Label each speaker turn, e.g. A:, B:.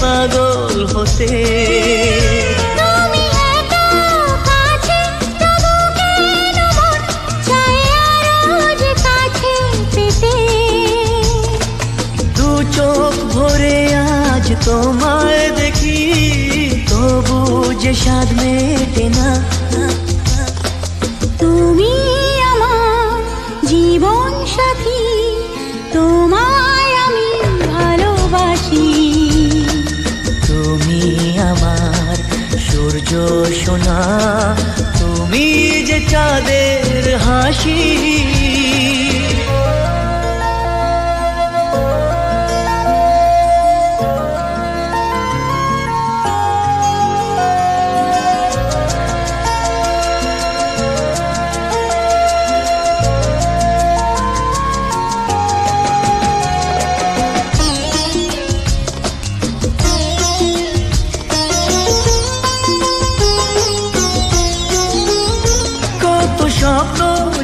A: পাগল হতে। চোখ ভরে আজ তোমায় দেখি তবু যে সাধ মেটে না
B: বুঝো শোনা
A: তুমি যে চাঁদের হাসি।